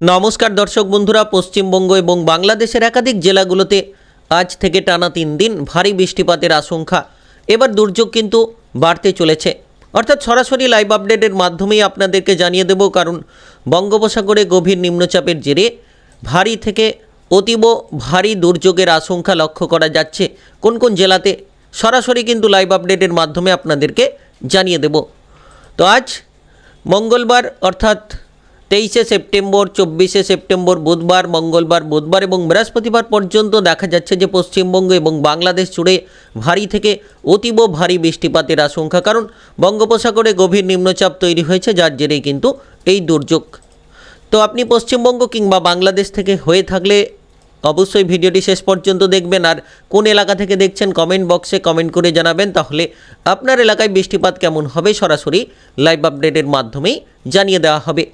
নমস্কার দর্শক বন্ধুরা, পশ্চিমবঙ্গ এবং বাংলাদেশের একাধিক জেলাগুলোতে আজ থেকে টানা তিন দিন ভারী বৃষ্টিপাতের আশঙ্কা। এবার দুর্যোগ কিন্তু বাড়তে চলেছে। অর্থাৎ সরাসরি লাইভ আপডেটের মাধ্যমেই আপনাদেরকে জানিয়ে দেব, কারণ বঙ্গোপসাগরে গভীর নিম্নচাপের জেরে ভারী থেকে অতীব ভারী দুর্যোগের আশঙ্কা লক্ষ্য করা যাচ্ছে। কোন কোন জেলাতে? সরাসরি কিন্তু লাইভ আপডেটের মাধ্যমে আপনাদেরকে জানিয়ে দেব। তো আজ মঙ্গলবার, অর্থাৎ তেইশে সেপ্টেম্বর, চব্বিশে সেপ্টেম্বর, বুধবার, মঙ্গলবার, বুধবার এবং বৃহস্পতিবার পর্যন্ত দেখা যাচ্ছে যে পশ্চিমবঙ্গ এবং বাংলাদেশ জুড়ে ভারী থেকে অতীব ভারী বৃষ্টিপাতের আশঙ্কা। কারণ বঙ্গোপসাগরে গভীর নিম্নচাপ তৈরি হয়েছে, যার জেরেই কিন্তু এই দুর্যোগ। তো আপনি পশ্চিমবঙ্গ কিংবা বাংলাদেশ থেকে হয়ে থাকলে অবশ্যই ভিডিওটি শেষ পর্যন্ত দেখবেন। আর কোন এলাকা থেকে দেখছেন, কমেন্ট বক্সে কমেন্ট করে জানাবেন। তাহলে আপনার এলাকায় বৃষ্টিপাত কেমন হবে, সরাসরি লাইভ আপডেটের মাধ্যমেই জানিয়ে দেওয়া হবে।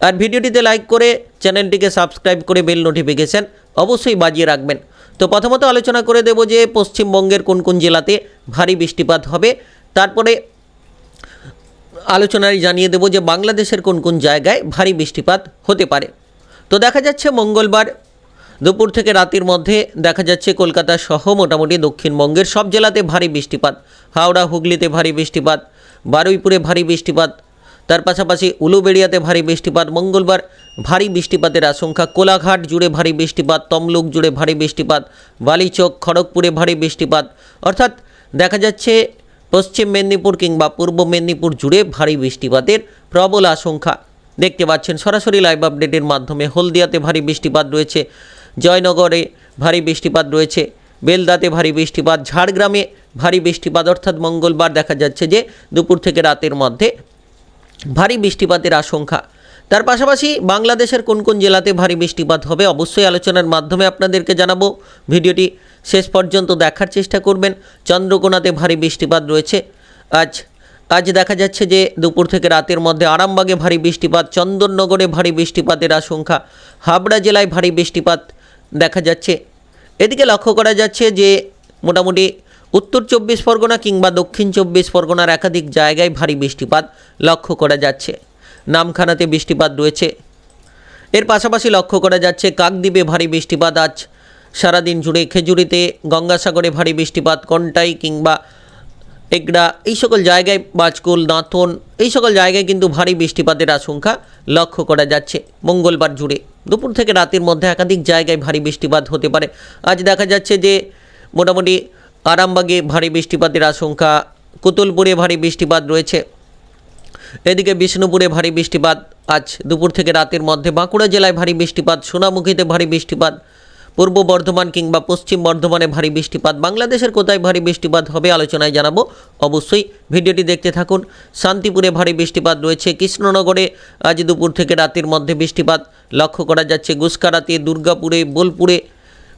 আর ভিডিওটিতে লাইক করে চ্যানেলটিকে সাবস্ক্রাইব করে বেল নোটিফিকেশান অবশ্যই বাজিয়ে রাখবেন। তো প্রথমত আলোচনা করে দেব যে পশ্চিমবঙ্গের কোন কোন জেলাতে ভারী বৃষ্টিপাত হবে। তারপরে আলোচনায় জানিয়ে দেব যে বাংলাদেশের কোন কোন জায়গায় ভারী বৃষ্টিপাত হতে পারে। তো দেখা যাচ্ছে মঙ্গলবার দুপুর থেকে রাতের মধ্যে দেখা যাচ্ছে কলকাতা সহ মোটামুটি দক্ষিণবঙ্গের সব জেলাতে ভারী বৃষ্টিপাত। হাওড়া, হুগলিতে ভারী বৃষ্টিপাত। বারুইপুরে ভারী বৃষ্টিপাত। তার পাশাপাশি উলুবেড়িয়াতে ভারী বৃষ্টিপাত, মঙ্গলবার ভারী বৃষ্টিপাতের আশঙ্কা, কোলাঘাট জুড়ে ভারী বৃষ্টিপাত, তমলুক জুড়ে ভারী বৃষ্টিপাত, বালিচক, খড়গপুরে ভারী বৃষ্টিপাত। অর্থাৎ দেখা যাচ্ছে পশ্চিম মেদিনীপুর কিংবা পূর্ব মেদিনীপুর জুড়ে ভারী বৃষ্টিপাতের প্রবল আশঙ্কা। দেখতে পাচ্ছেন, সরাসরি লাইভ আপডেটের মাধ্যমে হলদিয়াতে ভারী বৃষ্টিপাত রয়েছে, জয়নগরে ভারী বৃষ্টিপাত রয়েছে, বেলদাতে ভারী বৃষ্টিপাত, ঝাড়গ্রামে ভারী বৃষ্টিপাত। অর্থাৎ মঙ্গলবার দেখা যাচ্ছে যে দুপুর থেকে রাতের মধ্যে ভারী বৃষ্টিপাতের আশঙ্কা। তার পাশাপাশি বাংলাদেশের কোন কোন জেলাতে ভারী বৃষ্টিপাত হবে অবশ্যই আলোচনার মাধ্যমে আপনাদেরকে জানাব। ভিডিওটি শেষ পর্যন্ত দেখার চেষ্টা করবেন। চন্দ্রকোনাতে ভারী বৃষ্টিপাত রয়েছে। আজ আজ দেখা যাচ্ছে যে দুপুর থেকে রাতের মধ্যে আরামবাগে ভারী বৃষ্টিপাত, চন্দননগরে ভারী বৃষ্টিপাতের আশঙ্কা, হাবড়া জেলায় ভারী বৃষ্টিপাত দেখা যাচ্ছে। এদিকে লক্ষ্য করা যাচ্ছে যে মোটামুটি উত্তর চব্বিশ পরগনা কিংবা দক্ষিণ চব্বিশ পরগনার একাধিক জায়গায় ভারী বৃষ্টিপাত লক্ষ্য করা যাচ্ছে। নামখানাতে বৃষ্টিপাত রয়েছে। এর পাশাপাশি লক্ষ্য করা যাচ্ছে, কাকদ্বীপে ভারী বৃষ্টিপাত আজ সারাদিন জুড়ে। খেজুরিতে, গঙ্গাসাগরে ভারী বৃষ্টিপাত, কন্টাই কিংবা এগড়া, এই সকল জায়গায় বাজকুল দাঁতন এই সকল জায়গায় কিন্তু ভারী বৃষ্টিপাতের আশঙ্কা লক্ষ্য করা যাচ্ছে মঙ্গলবার জুড়ে। দুপুর থেকে রাতের মধ্যে একাধিক জায়গায় ভারী বৃষ্টিপাত হতে পারে। আজ দেখা যাচ্ছে যে মোটামুটি আরামবাগে ভারী বৃষ্টিপাতের আশঙ্কা, কুতুলপুরে ভারী বৃষ্টিপাত রয়েছে। এদিকে বিষ্ণুপুরে ভারী বৃষ্টিপাত, আজ দুপুর থেকে রাতের মধ্যে বাঁকুড়া জেলায় ভারী বৃষ্টিপাত, সোনামুখীতে ভারী বৃষ্টিপাত, পূর্ব বর্ধমান কিংবা পশ্চিম বর্ধমানে ভারী বৃষ্টিপাত, বাংলাদেশের কোথায় ভারী বৃষ্টিপাত হবে আলোচনায় জানাব। অবশ্যই ভিডিওটি দেখতে থাকুন। শান্তিপুরে ভারী বৃষ্টিপাত রয়েছে। কৃষ্ণনগরে আজ দুপুর থেকে রাতের মধ্যে বৃষ্টিপাত লক্ষ্য করা যাচ্ছে। গুসকারাতে দুর্গাপুরে, বোলপুরে,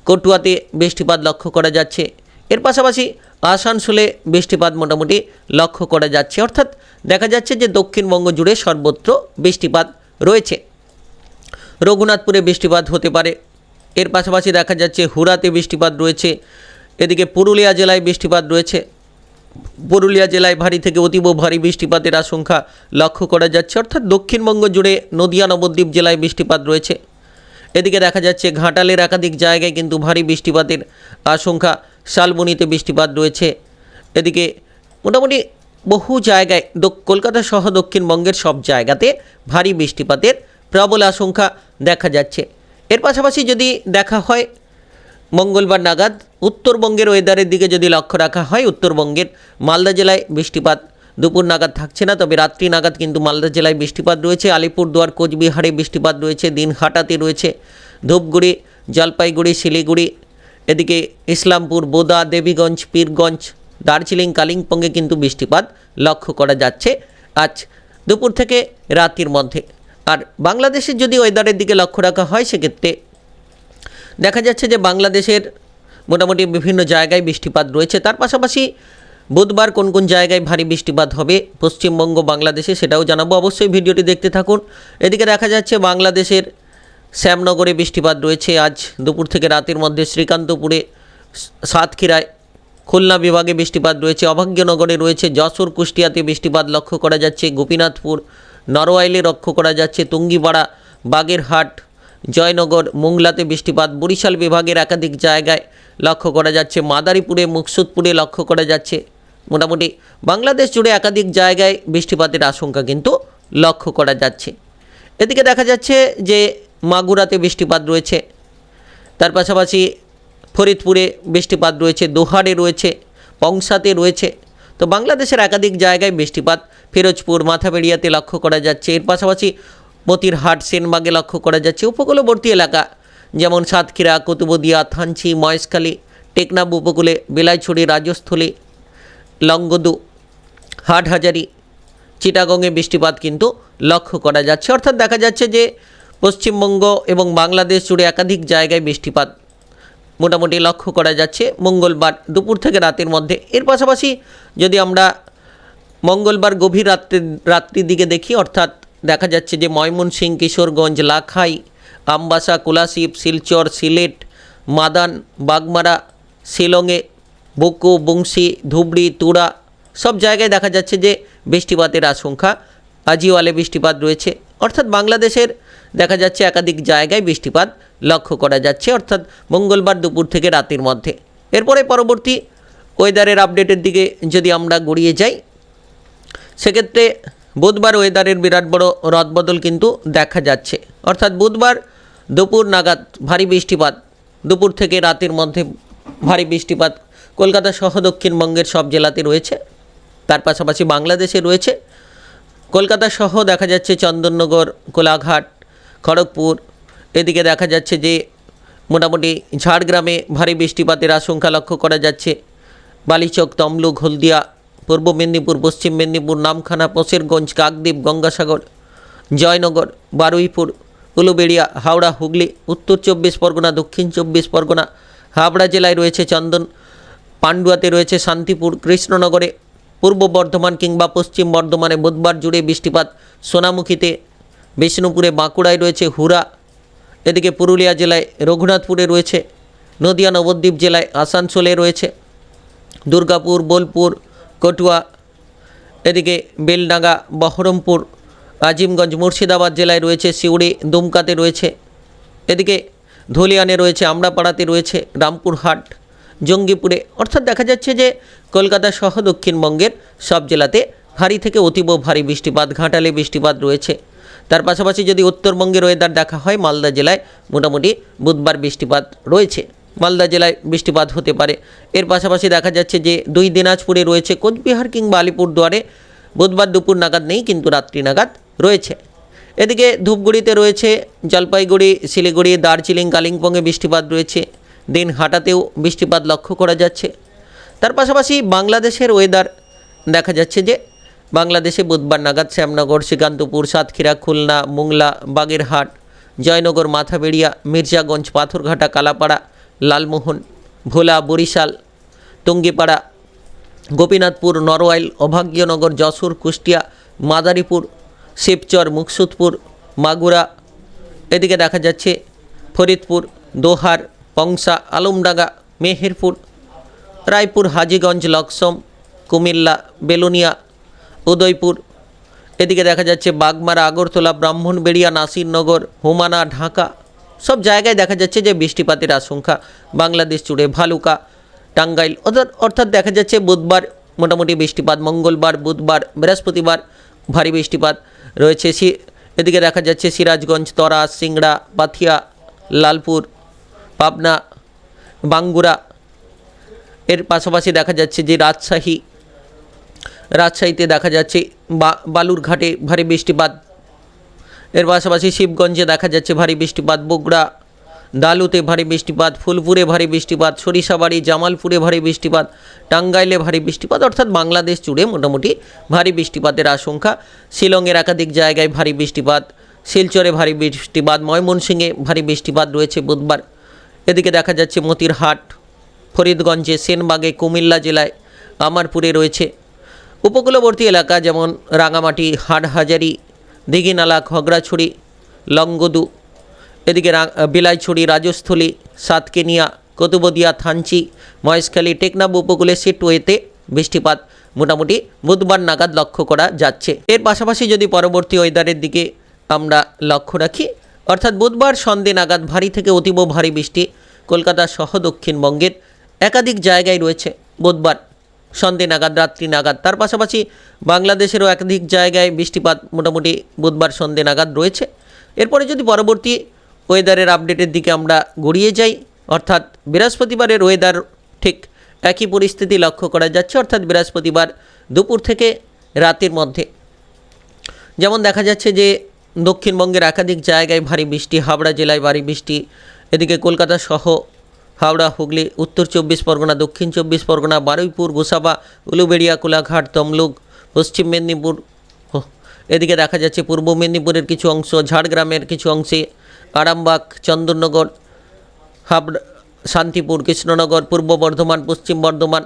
কটুয়াতে বৃষ্টিপাত লক্ষ্য করা যাচ্ছে। এর পাশাপাশি আসানসোলে বৃষ্টিপাত মোটামুটি লক্ষ্য করা যাচ্ছে। অর্থাৎ দেখা যাচ্ছে যে দক্ষিণবঙ্গ জুড়ে সর্বত্র বৃষ্টিপাত রয়েছে। রঘুনাথপুরে বৃষ্টিপাত হতে পারে। এর পাশাপাশি দেখা যাচ্ছে হুরাতে বৃষ্টিপাত রয়েছে। এদিকে পুরুলিয়া জেলায় বৃষ্টিপাত রয়েছে। পুরুলিয়া জেলায় ভারী থেকে অতীব ভারী বৃষ্টিপাতের আশঙ্কা লক্ষ্য করা যাচ্ছে। অর্থাৎ দক্ষিণবঙ্গ জুড়ে নদিয়া, নবদ্বীপ জেলায় বৃষ্টিপাত রয়েছে। এদিকে দেখা যাচ্ছে ঘাটালের একাধিক জায়গায় কিন্তু ভারী বৃষ্টিপাতের আশঙ্কা। শালবনিতে বৃষ্টিপাত রয়েছে। এদিকে মোটামুটি বহু জায়গায় কলকাতা সহ দক্ষিণবঙ্গের সব জায়গাতে ভারী বৃষ্টিপাতের প্রবল আশঙ্কা দেখা যাচ্ছে। এর পাশাপাশি যদি দেখা হয়, মঙ্গলবার নাগাদ উত্তরবঙ্গের ওয়েদারের দিকে যদি লক্ষ্য রাখা হয়, উত্তরবঙ্গের মালদা জেলায় বৃষ্টিপাত দুপুর নাগাদ থাকছে না, তবে রাত্রি নাগাদ কিন্তু মালদা জেলায় বৃষ্টিপাত রয়েছে, আলিপুরদুয়ার, কোচবিহারে বৃষ্টিপাত রয়েছে, দিনহাটাতে রয়েছে ধূপগুড়ি, জলপাইগুড়ি, শিলিগুড়ি, এদিকে ইসলামপুর, বোদা, দেবীগঞ্জ, পীরগঞ্জ, দার্জিলিং, কালিম্পংয়ে কিন্তু বৃষ্টিপাত লক্ষ্য করা যাচ্ছে আজ দুপুর থেকে রাতের মধ্যে। আর বাংলাদেশের যদি ওয়েদারের দিকে লক্ষ্য রাখা হয়, সেক্ষেত্রে দেখা যাচ্ছে যে বাংলাদেশের মোটামুটি বিভিন্ন জায়গায় বৃষ্টিপাত রয়েছে, তার পাশাপাশি বুধবার কোন কোন জায়গায় ভারী বৃষ্টিপাত হবে, পশ্চিমবঙ্গ, বাংলাদেশে সেটাও জানাব। অবশ্যই ভিডিওটি দেখতে থাকুন। এদিকে দেখা যাচ্ছে বাংলাদেশের শ্যামনগরে বৃষ্টিপাত রয়েছে। আজ দুপুর থেকে রাতের মধ্যে শ্রীকান্তপুরে সাতক্ষীরায় খুলনা বিভাগে বৃষ্টিপাত রয়েছে। অভাগ্যনগরে রয়েছে যশোর, কুষ্টিয়াতে বৃষ্টিপাত লক্ষ্য করা যাচ্ছে। গোপীনাথপুর, নরওয়াইলে লক্ষ্য করা যাচ্ছে। তুঙ্গিপাড়া, বাগেরহাট, জয়নগর, মোংলাতে বৃষ্টিপাত। বরিশাল বিভাগের একাধিক জায়গায় লক্ষ্য করা যাচ্ছে। মাদারীপুরে, মুকসুদপুরে লক্ষ্য করা যাচ্ছে। মোটামুটি বাংলাদেশ জুড়ে একাধিক জায়গায় বৃষ্টিপাতের আশঙ্কা কিন্তু লক্ষ্য করা যাচ্ছে। এদিকে দেখা যাচ্ছে যে মাগুরাতে বৃষ্টিপাত রয়েছে। তার পাশাপাশি ফরিদপুরে বৃষ্টিপাত রয়েছে, দোহারে রয়েছে, পংসাতে রয়েছে। তো বাংলাদেশের একাধিক জায়গায় বৃষ্টিপাত ফিরোজপুর, মাথাবেড়িয়াতে লক্ষ্য করা যাচ্ছে। এর পাশাপাশি মতিরহাট, সেনবাগে লক্ষ্য করা যাচ্ছে। উপকূলবর্তী এলাকা যেমন সাতক্ষীরা, কুতুবদিয়া, থানচি, মহেশখালী টেকনাব উপকূলে, বেলাইছড়ি, রাজস্থলী লঙ্গদু হাটহাজারি, চিটাগংয়ে বৃষ্টিপাত কিন্তু লক্ষ্য করা যাচ্ছে। অর্থাৎ দেখা যাচ্ছে যে পশ্চিমবঙ্গ এবং বাংলাদেশ জুড়ে একাধিক জায়গায় বৃষ্টিপাত মোটামুটি লক্ষ্য করা যাচ্ছে। মঙ্গলবার দুপুর থেকে রাতের মধ্যে। এর পাশাপাশি যদি আমরা মঙ্গলবার গভীর রাত্রে, রাত্রির দিকে দেখি, অর্থাৎ দেখা যাচ্ছে যে ময়মনসিংহ, কিশোরগঞ্জ, লাখাই, আমবাসা, কোলাশিব, শিলচর, সিলেট, মাদান, বাগমারা, শিলংয়ে বকো, বংশী, ধুবড়ি তুরা সব জায়গায় দেখা যাচ্ছে যে বৃষ্টিপাতের আশঙ্কা। আজিওয়ালে বৃষ্টিপাত রয়েছে। অর্থাৎ বাংলাদেশের দেখা যাচ্ছে একাধিক জায়গায় বৃষ্টিপাত লক্ষ্য করা যাচ্ছে, অর্থাৎ মঙ্গলবার দুপুর থেকে রাতের মধ্যে। এরপরে পরবর্তী ওয়েদারের আপডেটের দিকে যদি আমরা গড়িয়ে যাই, সেক্ষেত্রে বুধবার ওয়েদারের বিরাট বড় রদবদল কিন্তু দেখা যাচ্ছে। অর্থাৎ বুধবার দুপুর নাগাদ ভারী বৃষ্টিপাত, দুপুর থেকে রাতের মধ্যে ভারী বৃষ্টিপাত কলকাতা সহ দক্ষিণবঙ্গের সব জেলাতে রয়েছে, তার পাশাপাশি বাংলাদেশে রয়েছে। কলকাতা সহ দেখা যাচ্ছে চন্দননগর, কোলাঘাট, খড়গপুর, এদিকে দেখা যাচ্ছে যে মোটামুটি ঝাড়গ্রামে ভারী বৃষ্টিপাতের আশঙ্কা লক্ষ্য করা যাচ্ছে। বালিচক, তমলুক, হলদিয়া, পূর্ব মেদিনীপুর, পশ্চিম মেদিনীপুর, নামখানা পশেরগঞ্জ কাকদ্বীপ, গঙ্গাসাগর, জয়নগর, বারুইপুর, উলুবেড়িয়া, হাওড়া, হুগলি, উত্তর চব্বিশ পরগনা, দক্ষিণ চব্বিশ পরগনা, হাবড়া জেলায় রয়েছে চন্দন পান্ডুয়াতে রয়েছে শান্তিপুর, কৃষ্ণনগরে, পূর্ব বর্ধমান কিংবা পশ্চিম বর্ধমানে বুধবার জুড়ে বৃষ্টিপাত সোনামুখীতে। বিষ্ণুপুরে বাঁকুড়ায় রয়েছে হুরা এদিকে পুরুলিয়া জেলায় রঘুনাথপুরে রয়েছে, নদিয়া, নবদ্বীপ জেলায় আসানসোলে রয়েছে, দুর্গাপুর, বোলপুর, কটুয়া, এদিকে বেলডাঙ্গা, বহরমপুর, আজিমগঞ্জ, মুর্শিদাবাদ জেলায় রয়েছে সিউড়ি দুমকাতে রয়েছে, এদিকে ধুলিয়ানে রয়েছে আমড়াপাড়াতে রয়েছে, রামপুরহাট জঙ্গিপুরে। অর্থাৎ দেখা যাচ্ছে যে কলকাতা সহ দক্ষিণবঙ্গের সব জেলাতে ভারী থেকে অতীব ভারী বৃষ্টিপাত, ঘাটালে বৃষ্টিপাত রয়েছে। তার পাশাপাশি যদি উত্তরবঙ্গের ওয়েদার দেখা হয়, মালদা জেলায় মোটামুটি বুধবার বৃষ্টিপাত রয়েছে। মালদা জেলায় বৃষ্টিপাত হতে পারে। এর পাশাপাশি দেখা যাচ্ছে যে দুই দিনাজপুরে রয়েছে কোচবিহার কিংবা আলিপুরদুয়ারে বুধবার দুপুর নাগাদ নেই, কিন্তু রাত্রি নাগাদ রয়েছে। এদিকে ধূপগুড়িতে রয়েছে জলপাইগুড়ি, শিলিগুড়ি, দার্জিলিং, কালিম্পংয়ে বৃষ্টিপাত রয়েছে। দিন হাঁটাতেও বৃষ্টিপাত লক্ষ্য করা যাচ্ছে। তার পাশাপাশি বাংলাদেশের ওয়েদার দেখা যাচ্ছে যে, বাংলাদেশে বুধবার নাগাদ শ্যামনগর, শ্রীকান্তপুর, সাতক্ষীরা, খুলনা, মোংলা, বাগেরহাট, জয়নগর, মাথাবেড়িয়া, মির্জাগঞ্জ, পাথরঘাটা, কালাপাড়া, লালমোহন, ভোলা, বরিশাল, টঙ্গিপাড়া, গোপীনাথপুর, নরওয়াইল, অভাগ্যনগর, যশোর, কুষ্টিয়া, মাদারীপুর, শিবচর, মুকসুদপুর, মাগুরা। এদিকে দেখা যাচ্ছে ফরিদপুর, দোহার পংসা, আলমডাঙ্গা, মেহেরপুর, রায়পুর, হাজীগঞ্জ, লক্সম, কুমিল্লা, বেলুনিয়া, উদয়পুর। এদিকে দেখা যাচ্ছে বাগমারা, আগরতলা, ব্রাহ্মণবেড়িয়া, নাসিরনগর, হুমানা, ঢাকা। সব জায়গায় দেখা যাচ্ছে যে বৃষ্টিপাতের আশঙ্কা। বাংলাদেশ জুড়ে ভালুকা, টাঙ্গাইল, অর্থাৎ দেখা যাচ্ছে বুধবার মোটামুটি বৃষ্টিপাত, মঙ্গলবার, বুধবার, বৃহস্পতিবার ভারী বৃষ্টিপাত রয়েছে। এদিকে দেখা যাচ্ছে সিরাজগঞ্জ তরা সিংড়া পাথিয়া লালপুর পাবনা, বাঙ্গুরা। এর পাশাপাশি দেখা যাচ্ছে যে রাজশাহী, রাজশাহীতে দেখা যাচ্ছে বা, বালুরঘাটে ভারী বৃষ্টিপাত। এর পাশাপাশি শিবগঞ্জে দেখা যাচ্ছে ভারী বৃষ্টিপাত, বগুড়া দালুতে ভারী বৃষ্টিপাত, ফুলপুরে ভারী বৃষ্টিপাত, সরিষাবাড়ি, জামালপুরে ভারী বৃষ্টিপাত, টাঙ্গাইলে ভারী বৃষ্টিপাত, অর্থাৎ বাংলাদেশ জুড়ে মোটামুটি ভারী বৃষ্টিপাতের আশঙ্কা। শিলংয়ের একাধিক জায়গায় ভারী বৃষ্টিপাত, শিলচরে ভারী বৃষ্টিপাত, ময়মনসিংহে ভারী বৃষ্টিপাত রয়েছে বুধবার। এদিকে দেখা যাচ্ছে মতিরহাট, ফরিদগঞ্জে, সেনবাগে, কুমিল্লা জেলায় আমারপুরে রয়েছে। উপকূলবর্তী এলাকা যেমন রাঙামাটি, হাটহাজারি, দিঘিনালা, খগড়াছড়ি লঙ্গদু এদিকে বিলাইছড়ি, রাজস্থলী, সাতকেনিয়া, কতুবদিয়া, থানচি, মহেশখালী টেকনাব উপকূলে সিটওয়েতে বৃষ্টিপাত মোটামুটি বুধবার নাগাদ লক্ষ্য করা যাচ্ছে। এর পাশাপাশি যদি পরবর্তী ওয়েদারের দিকে আমরা লক্ষ্য রাখি অর্থাৎ বুধবার সন্ধে নাগাদ ভারী থেকে অতীব ভারী বৃষ্টি, কলকাতা সহ দক্ষিণবঙ্গের একাধিক জায়গায় রয়েছে বুধবার। সন্ধে নাগাদ, রাত্রি নাগাদ, তার পাশাপাশি বাংলাদেশেরও একাধিক জায়গায় বৃষ্টিপাত মোটামুটি বুধবার সন্ধে নাগাদ রয়েছে। এরপরে যদি পরবর্তী ওয়েদারের আপডেটের দিকে আমরা গড়িয়ে যাই, অর্থাৎ বৃহস্পতিবারের ওয়েদার ঠিক একই পরিস্থিতি লক্ষ্য করা যাচ্ছে, অর্থাৎ বৃহস্পতিবার দুপুর থেকে রাতের মধ্যে। যেমন দেখা যাচ্ছে যে দক্ষিণবঙ্গের একাধিক জায়গায় ভারী বৃষ্টি, হাওড়া জেলায় ভারী বৃষ্টি, এদিকে কলকাতা সহ হাওড়া, হুগলি, উত্তর চব্বিশ পরগনা, দক্ষিণ চব্বিশ পরগনা, বারুইপুর, গোসাবা, উলুবেড়িয়া, কোলাঘাট, তমলুক, পশ্চিম মেদিনীপুর এদিকে দেখা যাচ্ছে পূর্ব মেদিনীপুরের কিছু অংশ, ঝাড়গ্রামের কিছু অংশে আরামবাগ, চন্দননগর, হাবড়া, শান্তিপুর, কৃষ্ণনগর, পূর্ব বর্ধমান, পশ্চিম বর্ধমান,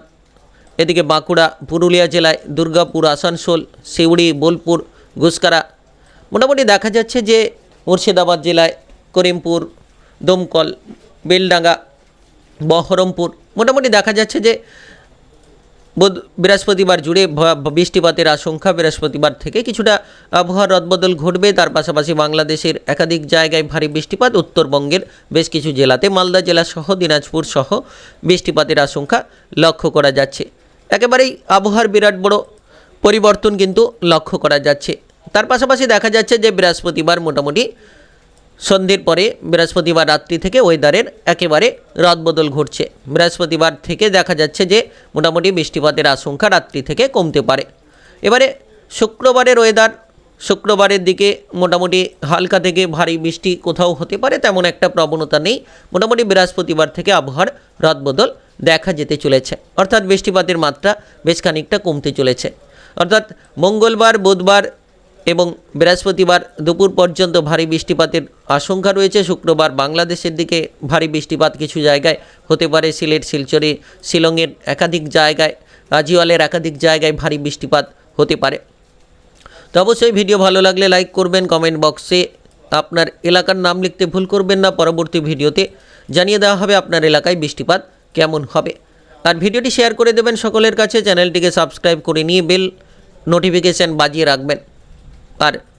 এদিকে বাঁকুড়া, পুরুলিয়া জেলায় দুর্গাপুর, আসানসোল, সিউড়ি, বোলপুর গুসকারা মোটামুটি দেখা যাচ্ছে যে মুর্শিদাবাদ জেলায় করিমপুর, দমকল, বেলডাঙ্গা, বহরমপুর মোটামুটি দেখা যাচ্ছে যে বুধ বৃহস্পতিবার জুড়ে বৃষ্টিপাতের আশঙ্কা বৃহস্পতিবার থেকে কিছুটা আবহাওয়ার রদবদল ঘটবে। তার পাশাপাশি বাংলাদেশের একাধিক জায়গায় ভারী বৃষ্টিপাত, উত্তরবঙ্গের বেশ কিছু জেলাতে মালদা জেলা সহ দিনাজপুর সহ বৃষ্টিপাতের আশঙ্কা লক্ষ্য করা যাচ্ছে। একেবারেই আবহাওয়ার বিরাট বড় পরিবর্তন কিন্তু লক্ষ্য করা যাচ্ছে। তার পাশাপাশি দেখা যাচ্ছে যে বৃহস্পতিবার মোটামুটি সন্ধ্যের পরে বৃহস্পতিবার রাত্রি থেকে ওয়েদারের একেবারে রদবদল ঘটছে। বৃহস্পতিবার থেকে দেখা যাচ্ছে যে মোটামুটি বৃষ্টিপাতের আশঙ্কা রাত্রি থেকে কমতে পারে। এবারে শুক্রবারের ওয়েদার, শুক্রবারের দিকে মোটামুটি হালকা থেকে ভারী বৃষ্টি কোথাও হতে পারে তেমন একটা প্রবণতা নেই। মোটামুটি বৃহস্পতিবার থেকে আবহাওয়ার রদবদল দেখা যেতে চলেছে। অর্থাৎ বৃষ্টিপাতের মাত্রা বেশ খানিকটা কমতে চলেছে। অর্থাৎ মঙ্গলবার, বুধবার এবং বৃহস্পতিবার দুপুর পর্যন্ত ভারী বৃষ্টিপাতের আশঙ্কা রয়েছে। শুক্রবার বাংলাদেশের দিকে ভারী বৃষ্টিপাত কিছু জায়গায় হতে পারে। সিলেট, শিলচরে, শিলংয়ের একাধিক জায়গায় রাজিওয়ালের একাধিক জায়গায় ভারী বৃষ্টিপাত হতে পারে। তো অবশ্যই ভিডিও ভালো লাগলে লাইক করবেন, কমেন্ট বক্সে আপনার এলাকার নাম লিখতে ভুল করবেন না। পরবর্তী ভিডিওতে জানিয়ে দেওয়া হবে আপনার এলাকায় বৃষ্টিপাত কেমন হবে। আর ভিডিওটি শেয়ার করে দেবেন সকলের কাছে। চ্যানেলটিকে সাবস্ক্রাইব করে নিয়ে বেল নোটিফিকেশান বাজিয়ে রাখবেন। আর